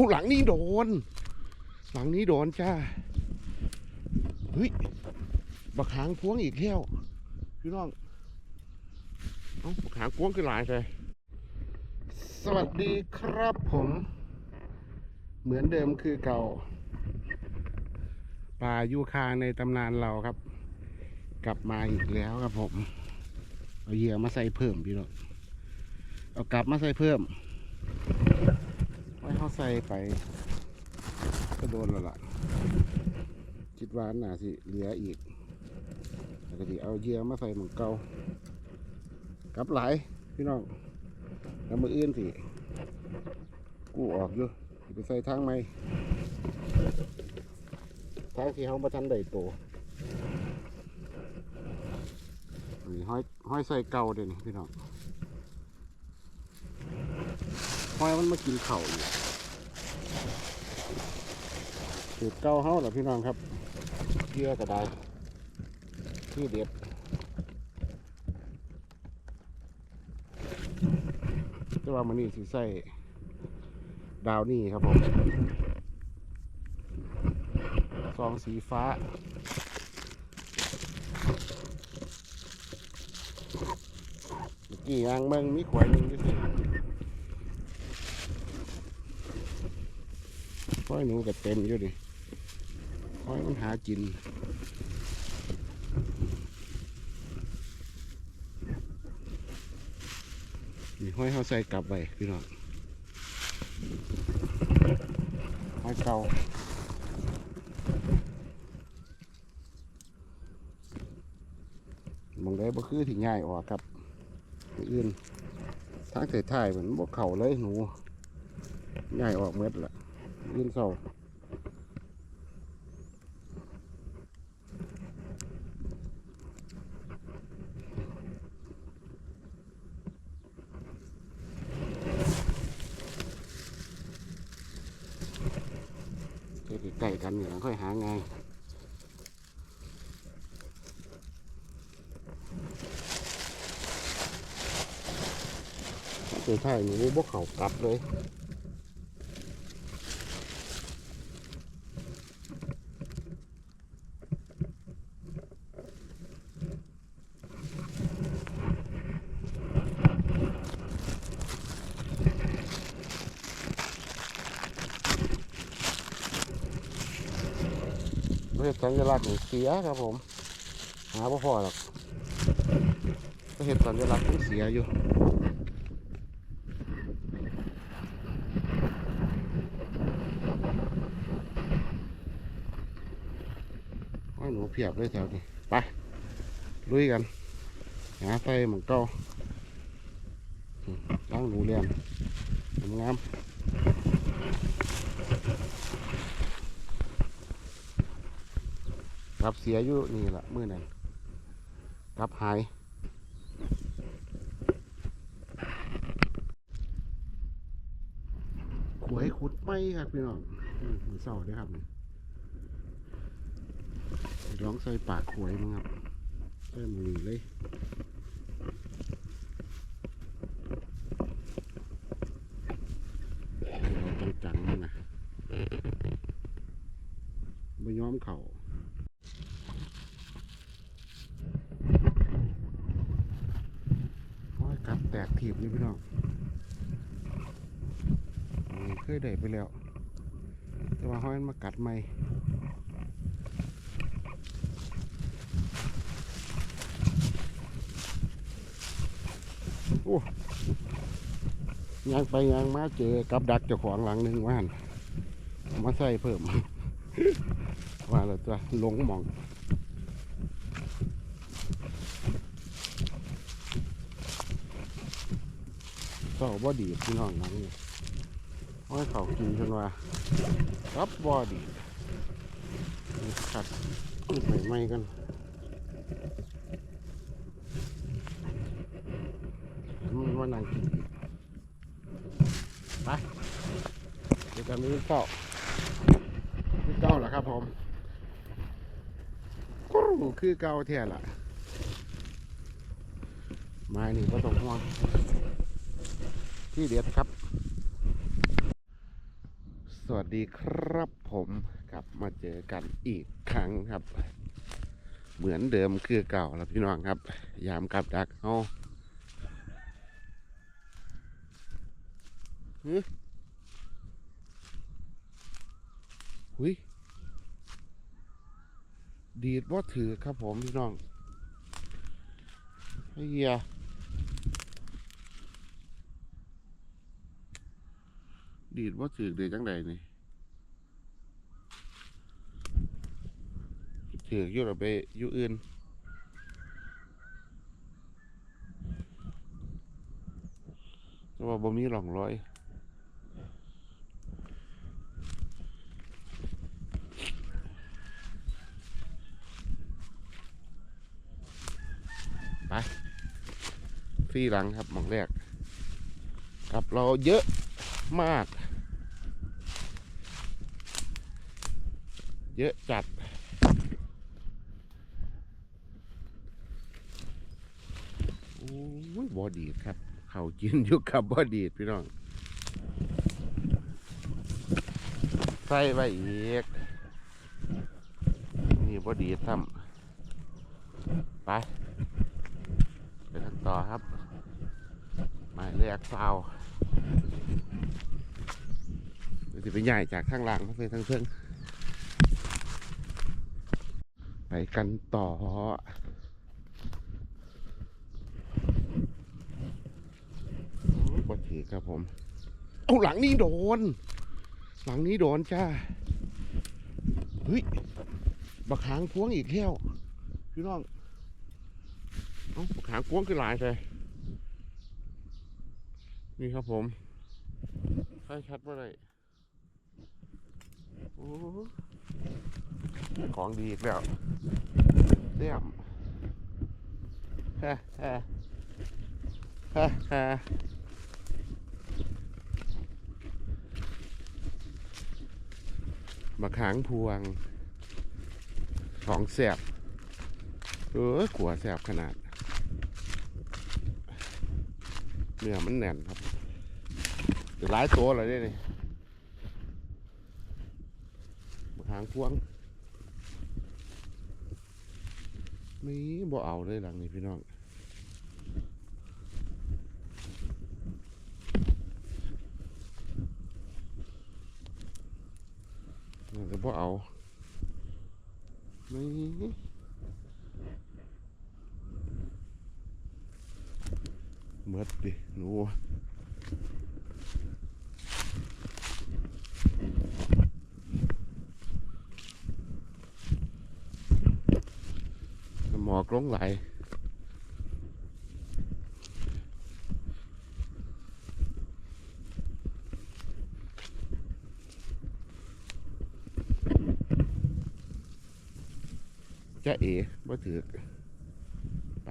เอาหลังนี้โดน หลังนี้โดนจ้าเฮ้ยบักหางพวงอีกแล้วพี่น้องเอาบักหางพวงคือหลายเลยสวัสดีครับผม เหมือนเดิมคือเก่าป่ายูคาในตำนานเราครับ กลับมาอีกแล้วครับผม เอาเหยื่อมาใส่เพิ่มพี่น้องเอากลับมาใส่เพิ่ม เขาใส่ไป ก็โดนแล้วล่ะคิดว่าน่าสิเหลืออีกแล้วก็สิเอาเยื่อมาใส่เหมือนเก่ากลับหลายพี่น้องแล้วมืออื่นสิกูออกอยู่ไปใส่ทางไหมทางที่เขาประทันได้โตนี่ห้อยห้อยใส่เก่าเด่นพี่น้องห้อยมันมากินเข่าอยู่ สูตรเก่าเฮาแหละพี่น้องครับเยื่อก็ได้ที่เด็ดแต่ว่ามันนี่สิใส่ดาวนี่ครับผมซองสีฟ้าเมื่อกี้ยางเมืองมีขวายหนึ่งด้วยสิห้อยหนูก็เต็มอยู่ดิ อยมันหาจินนี่ห้อยเขาใส่กลับไปพี่น้องห้อยเก่ามองได้บ่คือที่ง่ายออกครับอื่นทางเถ่ายเหมือนบ่เข่าเลยหนูง่ายออกเม็ดละอื่นเศร้าใกล้ๆกันนี่ล่ะค่อยหาง่าย ตัวไทยหนูบกเขากลับเลยเพื่อสัญลักษณ์ของเสียครับผม หาพ่อพอหรอกก็เห็นสัญลักษณ์ของเสียอยู่ ว่าห นูเพียบเลยแถวนี้ไปลุยกันหาไฟเหมือนเก่าอืมล้งหนูเรียนงามๆกับเสียอยู่นี่แหละมือนั้นกับหายขวยขุดไม่ครับพี่น้องอืมมือเศร้าด้วยครับนี่ ร้องใส่ปากขวยมั้งครับใส่มือเลยเอาจังๆมันนะไม่ย้อมเข่าโอ้ยกัดแตกถีบเลยพี่น้องเคยได้ไปแล้ว แต่ว่าห้อยมากัดไม่ อ้ยางไปยางมาเจอกับดักเจ้าของหลังหนึ่งว่านมาใส่เพิ่ม ว่าแล้วจะหลงมองเศร้าบ่ดีพี่น้องหลังนี่ห้เขากินจนว่ารับบ่ดีขัดใหม่ไม่กัน มันว่านั่งกินไปเดี๋ยวกันนี้เก้าคือเก้าเหรอครับผมกรูคือเก้าเท่าล่ะไม้นี่ก็ต้องห่วงที่เด็ดครับ สวัสดีครับผมกลับมาเจอกันอีกครั้งครับ เหมือนเดิมคือเก่าแล้วพี่น้องครับ ยามกับดักเอา ฮึหุยดีดว่าถือครับผมพี่น้องไอ้เหี้ยดีดว่าถือเดี๋ยวจังใดนี่ถืออยู่เราไปอยู่อื่นแต่ว่าบ่มีร่องร้อย ไป ฟรีหลังครับหมองแรกกับเราเยอะมาก เยอะจัดโอ้ยบอดีดครับ เขากินอยู่กับบอดีดพี่น้อง ใส่ไปอีก นี่บอดีดทำไป ไปทางต่อครับ หมายเลขเฝ้าเดี๋ยวจะไปใหญ่จากข้างล่างเข้าไปทางเพิ่งไปกันต่อบถือครับผม เอาหลังนี้โดน หลังนี้โดนจ้า เฮ้ย บักหางพวงอีกแล้วพี่น้อง เอ้าบักหางพวงคือหลายเลย นี่ครับผมใช่ชัดว่าไรโอ้ของดีอีกแล้วเดี่ยมฮ่าฮ่าฮ่าฮ่ามะขางพวง ของแสบเออขัวแสบขนาด เนื้อมันแน่นครับ เดี๋ยวหลายตัวเลยเนี่ยนี่มะขางพวงนี่บ่เอาเลยหลังนี้พี่น้องมันก็บ่เอานี่เมดดิหนูหมอ กลงไหลจะเอ๋บ่ถือไป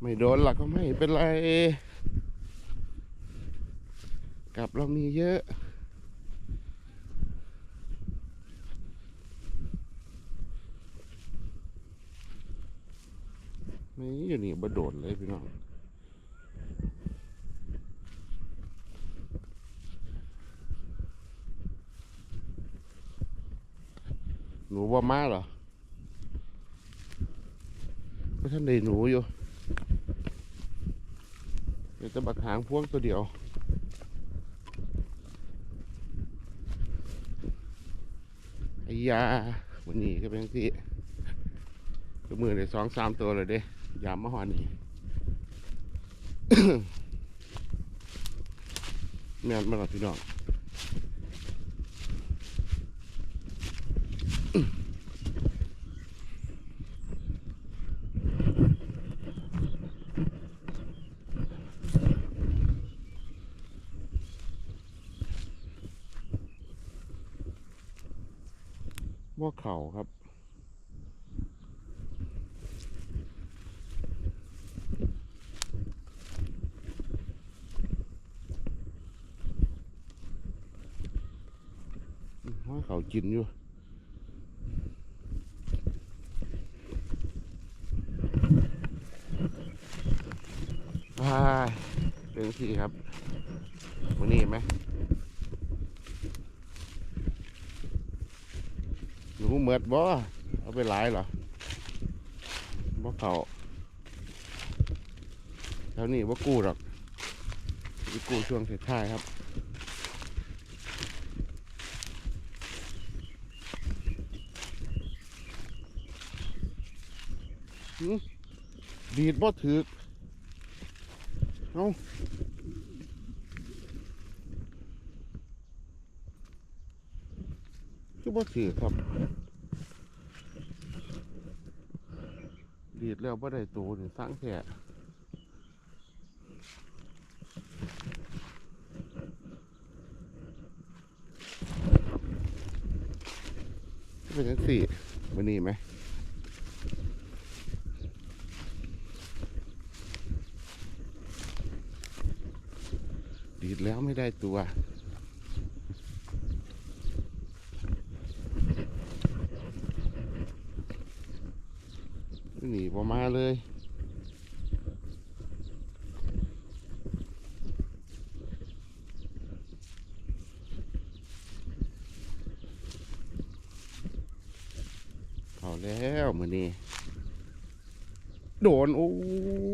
ไม่โดนหลักก็ไม่เป็นไร กลับเรามีเยอะ ไม่อยู่นี่บ่โดดเลยพี่น้องหนูว่ามาเหรอก็ท่านได้หนูอยู่เดี๋ยวจะบักหางพ่วงตัวเดียวไอ้ยาวันนี้ก็เป็นที่ก็มือเลยสองสามตัวเลยเด้ ยามมาหอนี่แม่นมาหลับพี่น้อง ว่าเขาครับ ว่า เขากินอยู่ไปเป็นที่ครับวันนี้เห็นไหมหนูเหมือดบ่เอาไปหลายเหรอบ่เขาแถวนี้ว่กู้หรอกกู้ช่วงเสด็จท้ายครับ ดีดบ่ถือเอาคือบ่ถือครับ ดีดแล้วบ่ได้ตัวนี่สร้างแท้เป็นจังสี่วันนี้ไหม ดีดแล้วไม่ได้ตัว หนีพอมาเลยเอาแล้วมือนี้โดน โอ้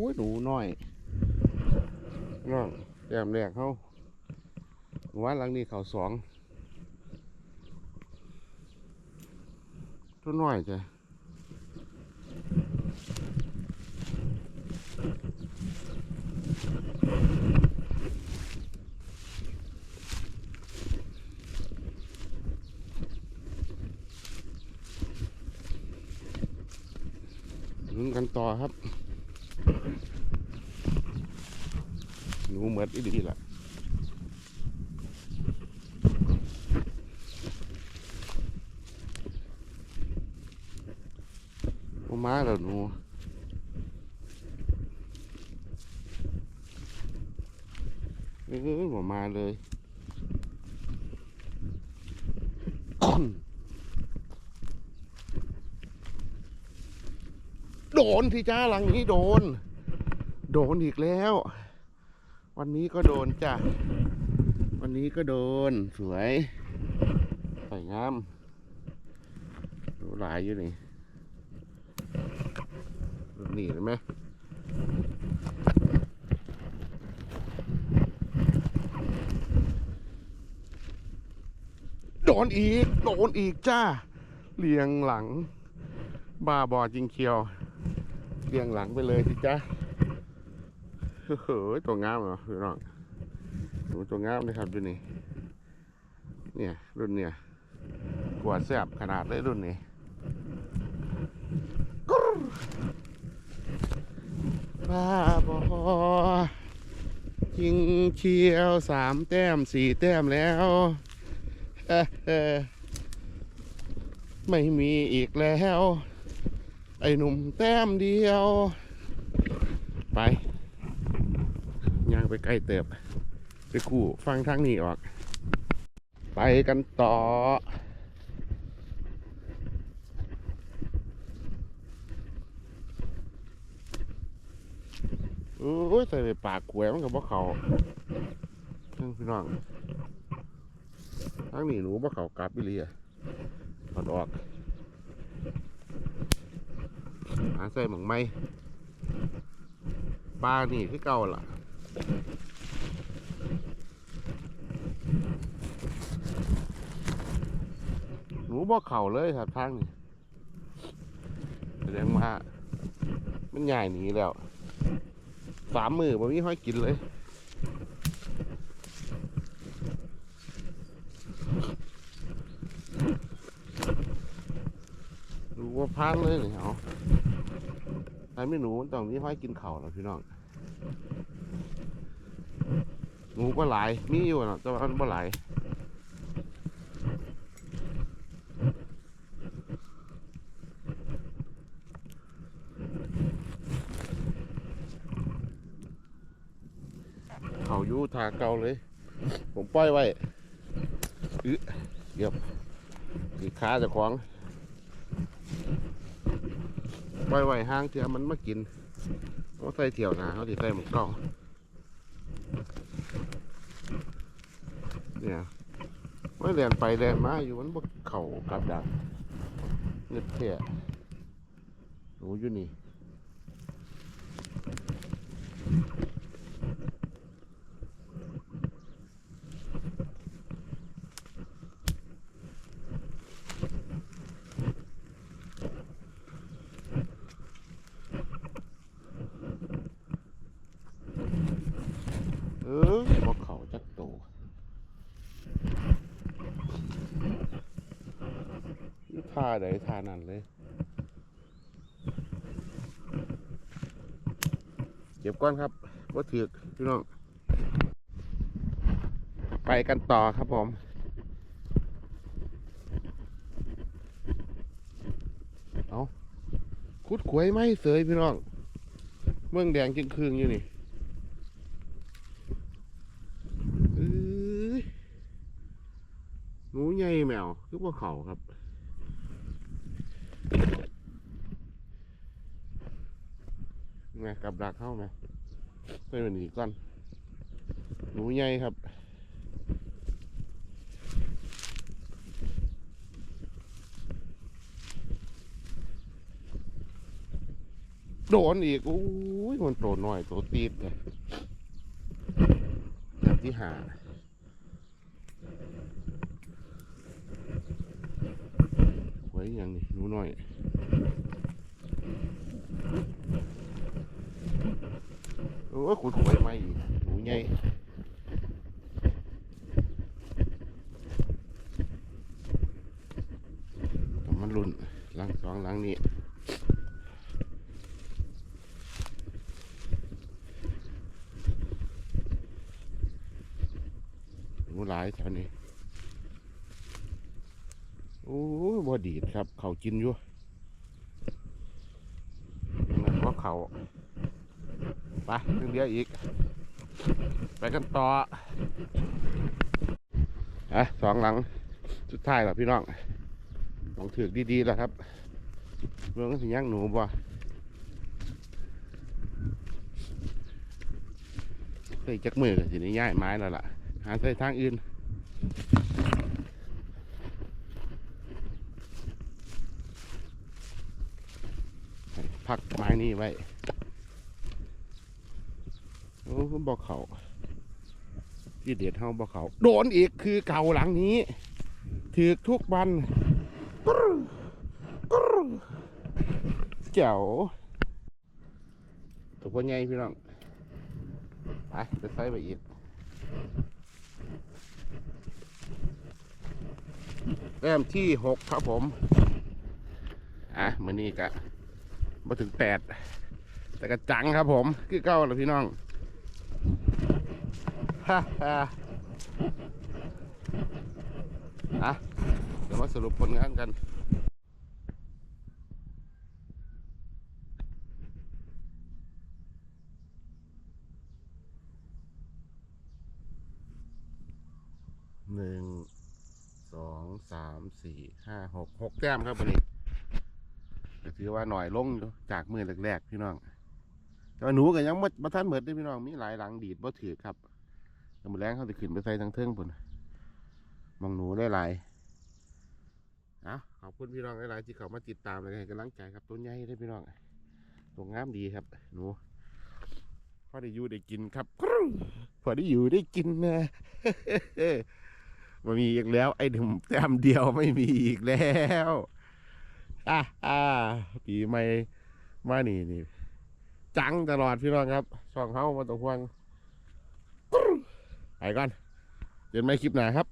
ย หนูน้อยน้อง แต้มแรกเขาวันหลังนี้เขาสองตัวน้อยจ้ะลุ้นกันต่อครับ อดอีดีล่ะมาแล้วหนูเออบ่มาเลย โดนที่จ้าหลังนี้โดน โดนอีกแล้ว วันนี้ก็โดนจ้ะ วันนี้ก็โดนสวยสวยงามดูหลายอยู่นี่หนีเลยไหมโดนอีก โดนอีกจ้าเลียงหลัง บ้าบอจริงเคียวเลียงหลังไปเลยสิจ้า เฮ้ยตัวงามเหรอพี่น้องดูตัวงามเลยครับดูนี่เนี่ยรุ่นเนี่ยกวาดแสบขนาดเลยรุ่นนี้บ้าบอยิงเชียวสามแต้มสี่แต้มแล้วเออเออไม่มีอีกแล้ว ไอ้หนุ่มแต้มเดียว ไป ย่างไปใกล้เติบ ไปคู่ฟังทางนี้ออก ไปกันต่อ โอ้ย ใส่ไปปากขวยมันกับว่าเขาเพิ่งพี่น้องทั้งนี้หนูว่าเขากลับไปเรียถอดออกหาใส่หมองไม้ปลานี่คือเก่าล่ะ ห นูบ่เข่าเลยครับทางนี้แสดงว่ามันใหญ่หนีแล้วสามมือบ่มีห้อยกินเลยดูว่าพานเลยนี่เอาถ้าไม่หนูมันต้องมีห้อยกินเข่าแล้วพี่น้องหนูก็หลายมีอยู่นะแต่ว่ามันบ่หลาย เขาอยู่ ทาเก่าเลย ผมปล่อยไว้อึเดี๋ยวสีขาจะของปล่อยไว้ห้างเถื่อมันมากินเอาใส่เถี่ยวหนาเขาสิใส่หมกเก่าเนี่ยไม่เรียนไปเรียนมาอยู่มันบ่เข่ากับดักเงืดเท่หนูอยู่นี่ เออบ่เขาจักโต นี่ท่าใดท่านั้นเลย เก็บก้อนครับว่าถือพี่น้อง ไปกันต่อครับผมเอาคุดขวยไหมเสยพี่น้อง เมืองแดงจึงคืงอยู่นี่เอ้ยหนูใหญ่แมว คือพวกเขาครับ ไงกับดักเข้าไหมไปมันอีกก่อนหนูใหญ่ครับโดนอีกโอ้ยมันโตหน่อยโตตีดเลยแบบที่หาไว้อย่างนี้หนูหน่อย โอ้ขุดหวยมาอีกหนูใหญ่ต้องมันรุ่นหลังสองหลังนี้หนูหลายแถวนี้โอ้บ่ดีดครับ เขากินอยู่นั่นว่าเขา ไปเรื่งเดียวอีก ไปกันต่ออะสองหลังสุดท้ายแล้วพี่น้องลองถือดีๆแล้วครับเรื่องสิย่างหนูบ่ใส่จักมือกันสิได้ย้ายไม้แล้วล่ะ หาใส่ทางอื่นพักไม้นี่ไว้ บอกเขาที่เด็ดเฮาบอกเขาโดนอีกคือเก่าหลังนี้ถือกทุกวันกรึกรึเจ๋วตัวพ่อใหญ่พี่น้อง ไปไปใส่ไปอีกแต้มที่หกครับผม อะมือนี้กะมาถึงแปดแต่กระจังครับผม คือเก้าแล้วพี่น้อง อะเดี๋ยวมาสรุปผลงานกันหนึ่งสองสามสี่ห้าหกหกแต้มครับวันนี้ก็ถือว่าหน่อยลงอยู่จากมือแรกๆพี่น้องแต่ว่าหนูก็ยังบ่บ่ทันเหมือนเด้พี่น้องมีหลายหลังดีดบ่ถือครับ แต่มื้อแรงเขาจะขึ้นไปใส่ทั้งเทิงพุ่นมองหนูได้หลายอ้าขอบคุณพี่น้องหลายๆที่เขามาติดตามและให้กำลังใจครับตัวใหญ่ได้พี่น้องตัวงามดีครับ หนูพอได้อยู่ได้กินครับพอได้อยู่ได้กินนะมามีอีกแล้ว ไอ้หนุ่มแต้มเดียวไม่มีอีกแล้วอะอ่าปีใหม่มานี่นี่จังตลอดพี่น้องครับช่องเฮามาตองห่วง ไปก่อนเจอกันใหม่คลิปหน้าครับ